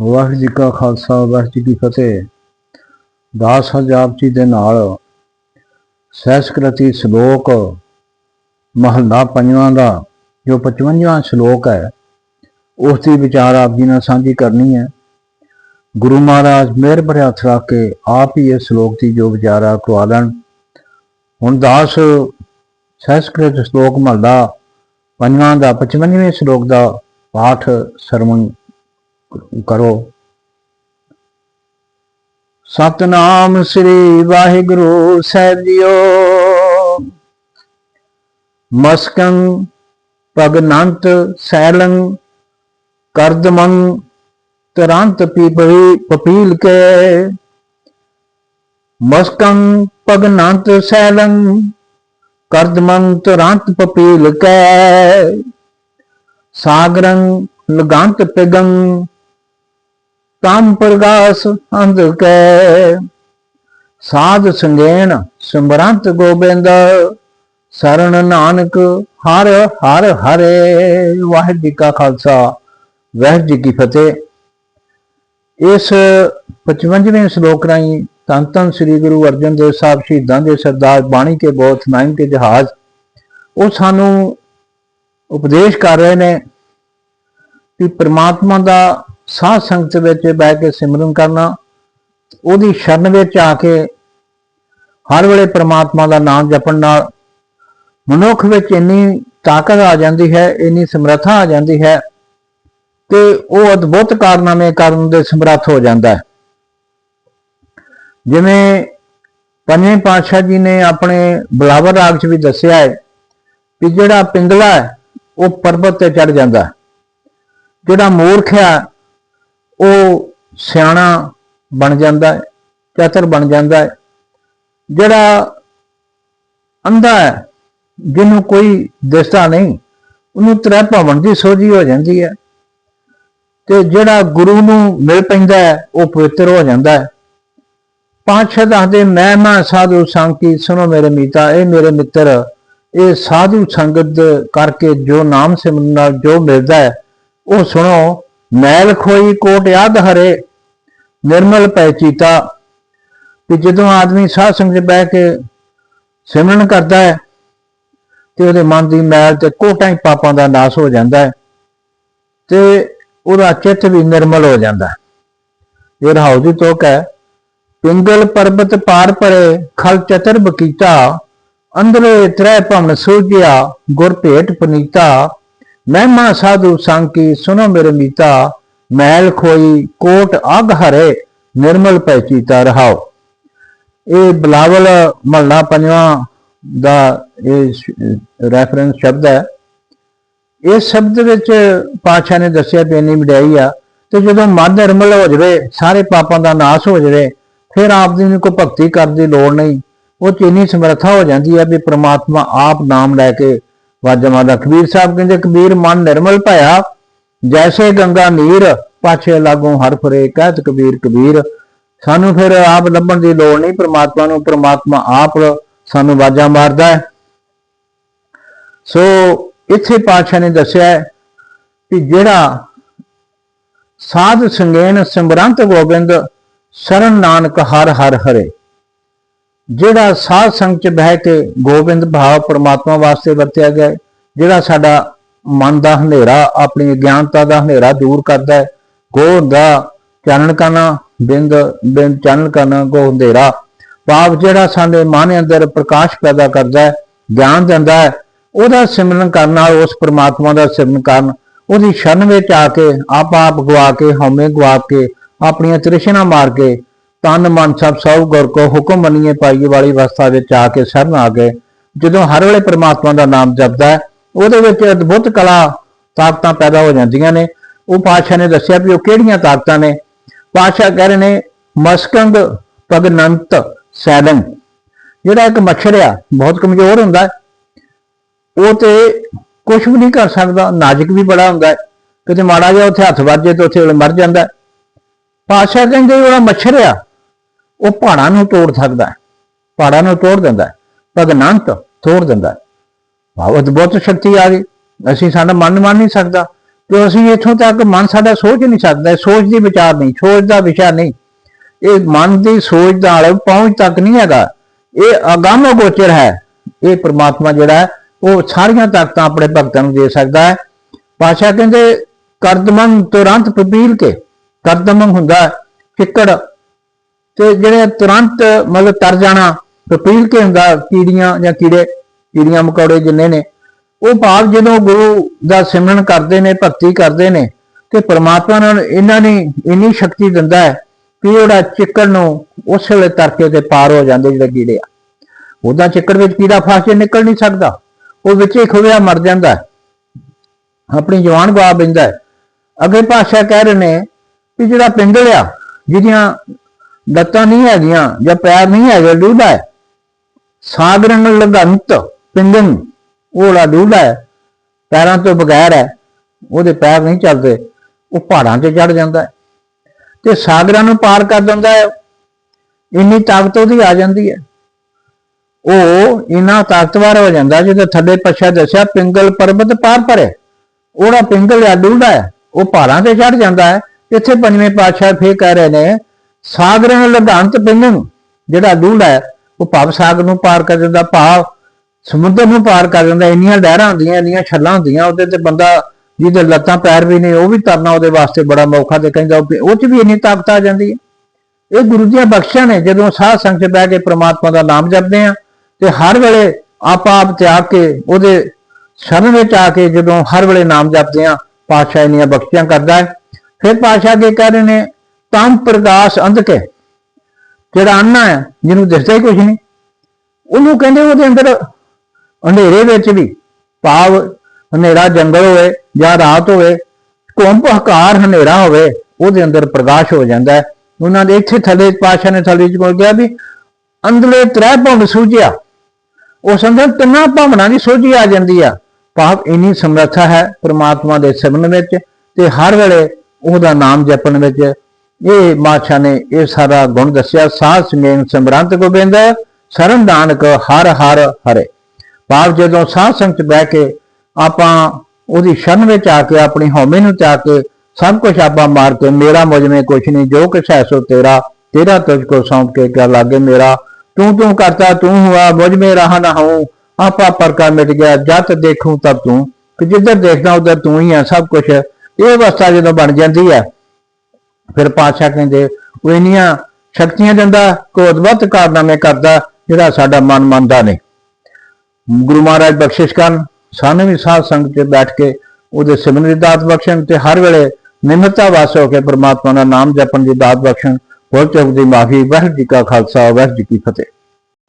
ਵਾਹਿਗੁਰੂ ਜੀ ਕਾ ਖਾਲਸਾ, ਵਾਹਿਗੁਰੂ ਜੀ ਕੀ ਫਤਿਹ। ਦਾਸ ਹਜ਼ਾਬ ਜੀ ਦੇ ਨਾਲ ਸਹਿਸਕ੍ਰਿਤੀ ਸ਼ਲੋਕ ਮਹੱਲਾ ਪੰਜਵਾਂ ਦਾ, ਜੋ 55ਵਾਂ ਸ਼ਲੋਕ ਹੈ ਉਸ ਦੀ ਵਿਚਾਰ ਆਪ ਜੀ ਨਾਲ ਸਾਂਝੀ ਕਰਨੀ ਹੈ। ਗੁਰੂ ਮਹਾਰਾਜ ਮਿਹਰ ਭਰੇ ਹੱਥ ਰੱਖ ਕੇ ਆਪ ਹੀ ਇਸ ਸ਼ਲੋਕ ਦੀ ਜੋ ਵਿਚਾਰ ਆ ਕਰਵਾ ਲੈਣ। ਹੁਣ ਦਾਸ ਸਹਿਸਕ੍ਰਿਤ ਸ਼ਲੋਕ ਮਹੱਲਾ ਪੰਜਵਾਂ ਦਾ 55ਵੇਂ ਸ਼ਲੋਕ ਦਾ ਪਾਠ ਸਰਵਣ ਕਰੋ। ਸਤਨਾਮ ਸ੍ਰੀ ਵਾਹਿਗੁਰੂ ਸਾਹਿਬ ਜੀਓ। ਮਸਕੰ ਪਗਨੰਤ ਸੈਲੰ ਕਰਦਮੰ ਤੁਰੰਤ ਪੀਪੜੀ ਪਪੀਲ ਕੇ। ਮਸਕੰ ਪਗਨੰਤ ਸੈਲੰ ਕਰਦਮੰ ਤੁਰੰਤ ਪਪੀਲ ਕੇ। ਸਾਗਰੰ ਲਗੰਤ ਪਿਗੰ ਤਮ ਪ੍ਰਗਾਸ ਅੰਧ ਕੈ। ਸਾਧ ਸੰਗੇਣ ਸਿਮਰੰਤ ਗੋਬਿੰਦ ਸਰਣ ਨਾਨਕ ਹਰ ਹਰ ਹਰੇ। ਵਾਹਿਗੁਰੂ ਜੀ ਕਾ ਖਾਲਸਾ, ਵਾਹਿਗੁਰੂ ਜੀ ਕੀ ਫਤਿਹ। ਇਸ 55ਵੇਂ ਸ਼ਲੋਕ ਰਾਹੀਂ ਧੰਨ ਧੰਨ ਸ੍ਰੀ ਗੁਰੂ ਅਰਜਨ ਦੇਵ ਸਾਹਿਬ ਸ਼ਹੀਦਾਂ ਦੇ ਸਰਦਾਰ ਬਾਣੀ ਕੇ ਬੋਥ ਨਾਇਮ ਕੇ ਜਹਾਜ਼, ਉਹ ਸਾਨੂੰ ਉਪਦੇਸ਼ ਕਰ ਰਹੇ ਨੇ ਕਿ ਪ੍ਰਮਾਤਮਾ ਦਾ ਸਾਧ ਸੰਗਤ ਵਿੱਚ ਬਹਿ ਕੇ ਸਿਮਰਨ ਕਰਨਾ, ਉਹਦੀ ਸ਼ਰਨ ਵਿੱਚ ਆ ਕੇ ਹਰ ਵੇਲੇ ਪ੍ਰਮਾਤਮਾ ਦਾ ਨਾਮ ਜਪਣ ਨਾਲ ਮਨੁੱਖ ਵਿੱਚ ਇੰਨੀ ਤਾਕਤ ਆ ਜਾਂਦੀ ਹੈ, ਇੰਨੀ ਸਮਰੱਥਾ ਆ ਜਾਂਦੀ ਹੈ ਕਿ ਉਹ ਅਦਭੁਤ ਕਾਰਨਾਮੇ ਕਰਨ ਦੇ ਸਮਰੱਥ ਹੋ ਜਾਂਦਾ ਹੈ। ਜਿਵੇਂ ਪੰਜਵੇਂ ਪਾਤਸ਼ਾਹ ਜੀ ਨੇ ਆਪਣੇ ਬਲਾਵਰ ਰਾਗ 'ਚ ਵੀ ਦੱਸਿਆ ਹੈ ਕਿ ਜਿਹੜਾ ਪਿੰਗਲਾ ਹੈ, ਉਹ ਪਰਬਤ ਤੇ ਚੜ ਜਾਂਦਾ ਜਿਹੜਾ ਮੂਰਖ ਹੈ ਸਿਆਣਾ ਬਣ ਜਾਂਦਾ ਹੈ, ਚਤਰ ਬਣ ਜਾਂਦਾ ਹੈ। ਜਿਹੜਾ ਅੰਧਾ ਹੈ, ਜਿਹਨੂੰ ਕੋਈ ਦਿਸਦਾ ਨਹੀਂ, ਉਹਨੂੰ ਤ੍ਰੈ ਭਵਨ ਦੀ ਸੋਝੀ ਹੋ ਜਾਂਦੀ ਹੈ। ਤੇ ਜਿਹੜਾ ਗੁਰੂ ਨੂੰ ਮਿਲ ਪੈਂਦਾ ਹੈ, ਉਹ ਪਵਿੱਤਰ ਹੋ ਜਾਂਦਾ ਹੈ। ਪੰਜ ਛੇ ਦੱਸਦੇ, ਮੈਂ ਮੈਂ ਸਾਧੂ ਸੰਗ ਕੀ ਸੁਣੋ ਮੇਰੇ ਮੀਤਾ, ਇਹ ਮੇਰੇ ਮਿੱਤਰ, ਇਹ ਸਾਧੂ ਸੰਗਤ ਕਰਕੇ ਜੋ ਨਾਮ ਸਿਮਰਨ ਨਾਲ ਜੋ ਮਿਲਦਾ ਹੈ, ਉਹ ਸੁਣੋ। ਮੈਲ ਖੋਈ, ਕੋਟ ਯਾਦ ਹਰੇ, ਨਿਰਮਲ ਪੈ ਚੀਤਾ। ਕਿ ਜਦੋਂ ਆਦਮੀ ਸਾਧ ਸੰਗਤ 'ਚ ਬਹਿ ਕੇ ਸਿਮਰਨ ਕਰਦਾ ਹੈ, ਤੇ ਉਹਦੇ ਮਨ ਦੀ ਮੈਲ ਤੇ ਕੋਟਾਂ ਹੀ ਪਾਪਾਂ ਦਾ ਨਾਸ਼ ਹੋ ਜਾਂਦਾ ਹੈ, ਤੇ ਉਹਦਾ ਚਿੱਤ ਵੀ ਨਿਰਮਲ ਹੋ ਜਾਂਦਾ ਹੈ। ਇਹ ਰਹਾਉ ਦੀ ਤੋਕ ਹੈ, ਪਿੰਗਲ ਪਰਬਤ ਪਾਰ ਪਰੇ, ਖਲ ਚਤਰ ਬਕੀਤਾ ਅੰਦਰੇ ਤ੍ਰੈ ਭਵਨ ਸੂਝਿਆ ਗੁਰ ਭੇਟ ਪਨੀਤਾ। ਮਹਿਮਾ ਸਾਧੂ ਸੰਕੀ ਸੁਨੋ ਮੇਰੇ ਮੀਤਾ, ਮੈਲ ਖੋਈ ਕੋਟ ਅਗ ਹਰੇ, ਨਿਰਮਲ ਪੈ ਚੀਤਾ ਰਹਾਓ। ਇਹ ਬਲਾਵਲ ਮਹੱਲਾ ਪੰਜਵਾਂ ਦਾ ਇਹ ਰੈਫਰੈਂਸ ਸ਼ਬਦ ਹੈ। ਇਸ ਸ਼ਬਦ ਵਿੱਚ ਪਾਤਸ਼ਾਹ ਨੇ ਦੱਸਿਆ ਵੀ ਇੰਨੀ ਵਡਿਆਈ ਆ, ਤੇ ਜਦੋਂ ਮਨ ਨਿਰਮਲ ਹੋ ਜਾਵੇ, ਸਾਰੇ ਪਾਪਾਂ ਦਾ ਨਾਸ਼ ਹੋ ਜਾਵੇ, ਫਿਰ ਆਪ ਦੀ ਨੂੰ ਕੋਈ ਭਗਤੀ ਕਰਨ ਦੀ ਲੋੜ ਨਹੀਂ। ਉਹ ਚ ਇੰਨੀ ਸਮਰੱਥਾ ਹੋ ਜਾਂਦੀ ਹੈ ਵੀ ਪ੍ਰਮਾਤਮਾ ਆਪ ਨਾਮ ਲੈ ਕੇ ਵਾਜਾ ਮਾਰਦਾ ਕਬੀਰ ਸਾਹਿਬ ਕਹਿੰਦੇ, ਕਬੀਰ, ਮਨ ਨਿਰਮਲ ਭਇਆ, ਜੈਸੇ ਗੰਗਾ ਨੀਰ, ਪਾਛੇ ਲਾਗੋਂ ਹਰ ਫਰੇ ਕਹਿਤ ਕਬੀਰ ਕਬੀਰ। ਸਾਨੂੰ ਫਿਰ ਆਪ ਲੱਭਣ ਦੀ ਲੋੜ ਨਹੀਂ, ਪ੍ਰਮਾਤਮਾ ਨੂੰ, ਪ੍ਰਮਾਤਮਾ ਆਪ ਸਾਨੂੰ ਵਾਜਾ ਮਾਰਦਾ ਹੈ। ਸੋ ਇੱਥੇ ਪਾਤਸ਼ਾਹ ਨੇ ਦੱਸਿਆ ਕਿ ਜਿਹੜਾ ਸਾਧ ਸੰਗੇਨ ਸਿਮਰੰਤ ਗੋਬਿੰਦ, ਸ਼ਰਨ ਨਾਨਕ ਹਰ ਹਰ ਹਰੇ। ਜਿਹੜਾ ਸਾਧ ਸੰਗ ਚ ਬਹਿ ਕੇ ਗੋਬਿੰਦ ਭਾਵ ਪਰਮਾਤਮਾ ਵਾਸਤੇ ਵਰਤਿਆ ਗਿਆ ਜਿਹੜਾ ਸਾਡਾ ਮਨ ਦਾ ਹਨੇਰਾ, ਆਪਣੀ ਗਿਆਨਤਾ ਦਾ ਹਨੇਰਾ ਦੂਰ ਕਰਦਾ ਹੈ ਗੋ ਦਾ ਚਾਨਣ ਕਰਨਾ ਬਿੰਦ ਬਿੰਦ ਚਾਨਣ ਕਰਨਾ ਗੋ ਹਨੇਰਾ, ਭਾਵ ਜਿਹੜਾ ਸਾਡੇ ਮਨ ਅੰਦਰ ਪ੍ਰਕਾਸ਼ ਪੈਦਾ ਕਰਦਾ ਹੈ, ਗਿਆਨ ਦਿੰਦਾ ਹੈ, ਉਹਦਾ ਸਿਮਰਨ ਕਰਨ ਨਾਲ, ਉਸ ਪ੍ਰਮਾਤਮਾ ਦਾ ਸਿਮਰਨ ਕਰਨ, ਉਹਦੀ ਸ਼ਰਨ ਵਿੱਚ ਆ ਕੇ ਆਪ ਆਪ ਗਵਾ ਕੇ, ਹਉਮੈ ਗਵਾ ਕੇ, ਆਪਣੀਆਂ ਤ੍ਰਿਸ਼ਨਾ ਮਾਰ ਕੇ ਤਨ ਮਨ ਸਭ ਸਭ ਗੁਰ ਕੋ ਹੁਕਮ ਮੰਨੀਏ, ਪਾਈਏ ਵਾਲੀ ਅਵਸਥਾ ਵਿੱਚ ਆ ਕੇ ਸ਼ਰਨ ਆ ਗਏ। ਜਦੋਂ ਹਰ ਵੇਲੇ ਪ੍ਰਮਾਤਮਾ ਦਾ ਨਾਮ ਜਪਦਾ ਹੈ, ਉਹਦੇ ਵਿੱਚ ਅਦਭੁਤ ਕਲਾ ਤਾਕਤਾਂ ਪੈਦਾ ਹੋ ਜਾਂਦੀਆਂ ਨੇ। ਉਹ ਪਾਤਸ਼ਾਹ ਨੇ ਦੱਸਿਆ ਵੀ ਉਹ ਕਿਹੜੀਆਂ ਤਾਕਤਾਂ ਨੇ? ਪਾਤਸ਼ਾਹ ਕਹਿ ਰਹੇ ਨੇ, ਮਸਕੰਦ ਪਗਨੰਤ ਸੈਲੰ। ਜਿਹੜਾ ਇੱਕ ਮੱਛਰ ਆ, ਬਹੁਤ ਕਮਜ਼ੋਰ ਹੁੰਦਾ ਉਹ ਤੇ ਕੁਝ ਵੀ ਨਹੀਂ ਕਰ ਸਕਦਾ, ਨਾਜ਼ੁਕ ਵੀ ਬੜਾ ਹੁੰਦਾ ਕਿਤੇ ਮਾੜਾ ਜਿਹਾ ਉੱਥੇ ਹੱਥ ਵੱਜੇ ਤੇ ਉੱਥੇ ਵੇਲੇ ਮਰ ਜਾਂਦਾ ਹੈ। ਪਾਤਸ਼ਾਹ ਕਹਿੰਦੇ ਉਹਦਾ ਮੱਛਰ ਆ ਉਹ ਪਹਾੜਾਂ ਨੂੰ ਤੋੜ ਸਕਦਾ ਹੈ, ਪਹਾੜਾਂ ਨੂੰ ਤੋੜ ਦਿੰਦਾ ਹੈ, ਭਗਨੰਤ ਤੋੜ ਦਿੰਦਾ ਹੈ। ਬਹੁਤ ਬਹੁਤ ਸ਼ਕਤੀ ਆ ਗਈ। ਅਸੀਂ ਸਾਡਾ ਮਨ ਮੰਨ ਨਹੀਂ ਸਕਦਾ, ਤੇ ਅਸੀਂ ਇੱਥੋਂ ਤੱਕ ਮਨ ਸਾਡਾ ਸੋਚ ਨਹੀਂ ਸਕਦਾ, ਸੋਚ ਦੀ ਵਿਚਾਰ ਨਹੀਂ, ਸੋਚ ਦਾ ਵਿਸ਼ਾ ਨਹੀਂ। ਇਹ ਮਨ ਦੀ ਸੋਚ ਦਾ ਨਾਲ ਪਹੁੰਚ ਤੱਕ ਨਹੀਂ ਹੈਗਾ। ਇਹ ਅਗੰਮ ਗੋਚਰ ਹੈ। ਇਹ ਪ੍ਰਮਾਤਮਾ ਜਿਹੜਾ ਹੈ, ਉਹ ਸਾਰੀਆਂ ਤਾਕਤਾਂ ਆਪਣੇ ਭਗਤਾਂ ਨੂੰ ਦੇ ਸਕਦਾ ਹੈ। ਪਾਸ਼ਾ ਕਹਿੰਦੇ, ਕਰਦਮਨ ਤੁਰੰਤ ਪਪੀਲ ਕੇ, ਕਰਦਮਨ ਹੁੰਦਾ ਹੈ ਚਿੱਕੜ ਤੇ ਜਿਹੜੇ ਤੁਰੰਤ ਮਤਲਬ ਤਰ ਜਾਣਾ ਪਪੀਲ ਕੇ ਹੁੰਦਾ, ਕੀੜੀਆਂ ਜਾਂ ਕੀੜੇ, ਕੀੜੀਆਂ ਮਕੌੜੇ ਜਿੰਨੇ ਨੇ, ਉਹ ਭਾਵ ਜਦੋਂ ਗੁਰੂ ਦਾ ਸਿਮਰਨ ਕਰਦੇ ਨੇ, ਭਗਤੀ ਕਰਦੇ ਨੇ, ਤੇ ਪ੍ਰਮਾਤਮਾ ਨਾਲ ਇਹਨਾਂ ਨੇ ਇੰਨੀ ਸ਼ਕਤੀ ਦਿੰਦਾ ਹੈ ਕਿ ਉਹਦਾ ਚਿੱਕੜ ਨੂੰ ਉਸ ਵੇਲੇ ਤਰਕੇ ਤੇ ਪਾਰ ਹੋ ਜਾਂਦੇ ਜਿਹੜੇ ਕੀੜੇ ਆ। ਉਹਦਾ ਚਿੱਕੜ ਵਿੱਚ ਕੀੜਾ ਫਸ ਕੇ ਨਿਕਲ ਨਹੀਂ ਸਕਦਾ। ਉਹ ਵਿੱਚ ਹੀ ਖੁੱਲਿਆ ਮਰ ਜਾਂਦਾ ਹੈ। ਆਪਣੀ ਜਵਾਨ ਗਵਾ ਬਿੰਦਾ ਹੈ। ਅੱਗੇ ਭਾਸ਼ਾ ਕਹਿ ਰਹੇ ਨੇ ਕਿ ਜਿਹੜਾ ਪਿੰਗਲ ਆ, ਜਿਹਦੀਆਂ ਲੱਤਾਂ ਨਹੀਂ ਹੈਗੀਆਂ ਜਾਂ ਪੈਰ ਨਹੀਂ ਹੈਗੇ ਡੂਡਾ ਹੈ। ਸਾਗਰਨ ਲਗੰਤ ਪਿੰਗਨ ਉਹੜਾ ਡੂਡਾ ਹੈ। ਪੈਰਾਂ ਤੋਂ ਬਗੈਰ ਹੈ। ਉਹਦੇ ਪੈਰ ਨਹੀਂ ਚੱਲਦੇ। ਉਹ ਪਹਾੜਾਂ ਤੇ ਚੜ ਜਾਂਦਾ ਹੈ। ਤੇ ਸਾਗਰਾਂ ਨੂੰ ਪਾਰ ਕਰ ਦਿੰਦਾ ਹੈ। ਇੰਨੀ ਤਾਕਤ ਉਹਦੀ ਆ ਜਾਂਦੀ ਹੈ। ਉਹ ਇੰਨਾ ਤਾਕਤਵਰ ਹੋ ਜਾਂਦਾ ਜਦੋਂ ਥੱਲੇ ਪਛਾ ਦੱਸਿਆ ਪਿੰਗਲ ਪਰਬਤ ਪਾਰ ਪਰੇ ਉਹਦਾ ਪਿੰਗਲ ਆ ਡੂਡਾ ਹੈ। ਉਹ ਪਹਾੜਾਂ ਤੇ ਚੜ ਜਾਂਦਾ ਹੈ। ਇੱਥੇ ਪੰਜਵੇਂ ਪਾਤਸ਼ਾਹ ਫੇਰ ਕਹਿ ਰਹੇ ਨੇ ਸਾਗਰਾਂ ਲਗਾਂਤ ਨੂੰ। ਜਿਹੜਾ ਡੂਡਾ ਹੈ, ਉਹ ਭਵ ਸਾਗਰ ਨੂੰ ਪਾਰ ਕਰ ਦਿੰਦਾ, ਭਾਵ ਸਮੁੰਦਰ ਨੂੰ ਪਾਰ ਕਰ ਦਿੰਦਾ। ਇੰਨੀਆਂ ਲਹਿਰਾਂ ਹੁੰਦੀਆਂ, ਇੰਨੀਆਂ ਛੱਲਾਂ ਹੁੰਦੀਆਂ, ਉਹਦੇ ਤੇ ਬੰਦਾ ਜਿਹਦੇ ਲੱਤਾਂ ਪੈਰ ਵੀ ਨੇ, ਉਹ ਵੀ ਤਰਨਾ ਉਹਦੇ ਵਾਸਤੇ ਬੜਾ ਮੌਕਾ ਤੇ ਕਹਿੰਦਾ, ਉਹ 'ਚ ਵੀ ਇੰਨੀ ਤਾਕਤ ਆ ਜਾਂਦੀ ਹੈ। ਇਹ ਗੁਰੂ ਦੀਆਂ ਬਖਸ਼ਾਂ ਨੇ, ਜਦੋਂ ਸਾਧ ਸੰਗ 'ਚ ਬਹਿ ਕੇ ਪ੍ਰਮਾਤਮਾ ਦਾ ਨਾਮ ਜਪਦੇ ਆ, ਤੇ ਹਰ ਵੇਲੇ ਆਪ ਆਪ ਤਿਆਗ ਕੇ, ਉਹਦੇ ਸ਼ਰਨ ਵਿੱਚ ਆ ਕੇ ਜਦੋਂ ਹਰ ਵੇਲੇ ਨਾਮ ਜਪਦੇ ਆ, ਪਾਤਸ਼ਾਹ ਇੰਨੀਆਂ ਬਖਸ਼ੀਆਂ ਕਰਦਾ ਹੈ। ਫਿਰ ਪਾਤਸ਼ਾਹ ਕੇ ਕਹਿ ਰਹੇ ਨੇ ਤਮ ਪ੍ਰਕਾਸ਼ ਅੰਧ ਕੇ। ਜਿਹੜਾ ਅੰਨਾ ਹੈ, ਜਿਹਨੂੰ ਦਿਸਦਾ ਹੀ ਕੁਝ ਨਹੀਂ। ਉਹਨੂੰ ਕਹਿੰਦੇ ਉਹਦੇ ਅੰਦਰ ਹਨੇਰੇ ਵਿੱਚ ਵੀ ਭਾਵ ਹਨੇਰਾ ਜੰਗਲ ਹੋਵੇ ਜਾਂ ਰਾਤ ਹੋਵੇ, ਕੁੰਭ ਹਕਾਰ ਹਨੇਰਾ ਹੋਵੇ, ਉਹਦੇ ਅੰਦਰ ਪ੍ਰਕਾਸ਼ ਹੋ ਜਾਂਦਾ ਹੈ। ਉਹਨਾਂ ਦੇ ਇੱਥੇ ਥੱਲੇ ਪਾਸ਼ਾ ਨੇ ਥੱਲੇ ਚ ਕੋਲ ਗਿਆ ਵੀ ਅੰਦਰਲੇ ਤ੍ਰੈ ਭਵਨ ਸੂਝਿਆ। ਉਸ ਅੰਦਰ ਤਿੰਨਾਂ ਭਾਵਨਾ ਦੀ ਸੋਝੀ ਆ ਜਾਂਦੀ ਆ। ਭਾਵ ਇੰਨੀ ਸਮਰੱਥਾ ਹੈ ਪ੍ਰਮਾਤਮਾ ਦੇ ਸਿਮਰਨ ਵਿੱਚ ਤੇ ਹਰ ਵੇਲੇ ਉਹਦਾ ਨਾਮ ਜਪਣ ਵਿੱਚ ਇਹ ਮਾਛਾ ਨੇ ਇਹ ਸਾਰਾ ਗੁਣ ਦੱਸਿਆ। ਸਾਧ ਸਮੇਨ ਸਮਰੰਤ ਗੋਬਿੰਦ ਸਰਨ ਦਾਨਕ ਹਰ ਹਰ ਹਰੇ। ਭਾਵ ਜਦੋਂ ਸਾਧ ਸੰਗਤ 'ਚ ਬਹਿ ਕੇ ਆਪਾਂ ਉਹਦੀ ਸ਼ਰਨ ਵਿੱਚ ਆ ਕੇ, ਆਪਣੀ ਹਉਮੈ ਨੂੰ ਤਿਆਗ ਕੇ, ਸਭ ਕੁਝ ਆਪਾਂ ਮਾਰ ਕੇ, ਮੇਰਾ ਮੁਝ ਕੁਛ ਨਹੀਂ, ਜੋ ਕੁਛ ਹੈ ਸੋ ਤੇਰਾ ਤੇਰਾ ਤੁਝ ਕੋ ਸੌਂਪ ਕੇ ਕਰ ਲਾਗੇ ਮੇਰਾ। ਤੂੰ ਤੂੰ ਕਰਤਾ, ਤੂੰ ਹੁਆ, ਮੁਝ में ਰਹਾ ਨਾ ਹੂੰ ਆਪਾ ਪਰਕਾ ਮਿਟ ਗਿਆ ਜਦ ਦੇਖੂੰ ਤਬ ਤੂੰ। ਕਿ ਜਿੱਧਰ ਦੇਖਦਾ, ਉਧਰ ਤੂੰ ਹੀ ਹੈ ਸਭ ਕੁਝ ਇਹ ਅਵਸਥਾ ਜਦੋਂ ਬਣ ਜਾਂਦੀ ਹੈ ਫਿਰ ਪਾਤਸ਼ਾਹ ਕਹਿੰਦੇ, ਉਹ ਇੰਨੀਆਂ ਸ਼ਕਤੀਆਂ ਦਿੰਦਾ ਕੋਦਵਤ ਕਾਰਨਾਮੇ ਕਰਦਾ, ਜਿਹੜਾ ਸਾਡਾ ਮਨ ਮੰਨਦਾ ਨਹੀਂ। ਗੁਰੂ ਮਹਾਰਾਜ ਬਖਸ਼ਿਸ਼ ਕਰਨ, ਸਾਨੂੰ ਵੀ ਸਾਧ ਸੰਗਤ 'ਚ ਬੈਠ ਕੇ ਉਹਦੇ ਸਿਮਰਨ ਦੀ ਦਾਤ ਬਖਸ਼ਣ ਤੇ ਹਰ ਵੇਲੇ ਨਿਮਰਤਾ ਵਾਸ ਹੋ ਕੇ ਪ੍ਰਮਾਤਮਾ ਦਾ ਨਾਮ ਜਪਣ ਦੀ ਦਾਤ ਬਖਸ਼ਣ। ਹੋਰ ਚੁੱਕ ਦੀ ਮਾਫੀ, ਵਾਹਿਗੁਰੂ ਜੀ ਕਾ ਖਾਲਸਾ, ਵਾਹਿਗੁਰੂ ਜੀ ਕੀ ਫਤਿਹ।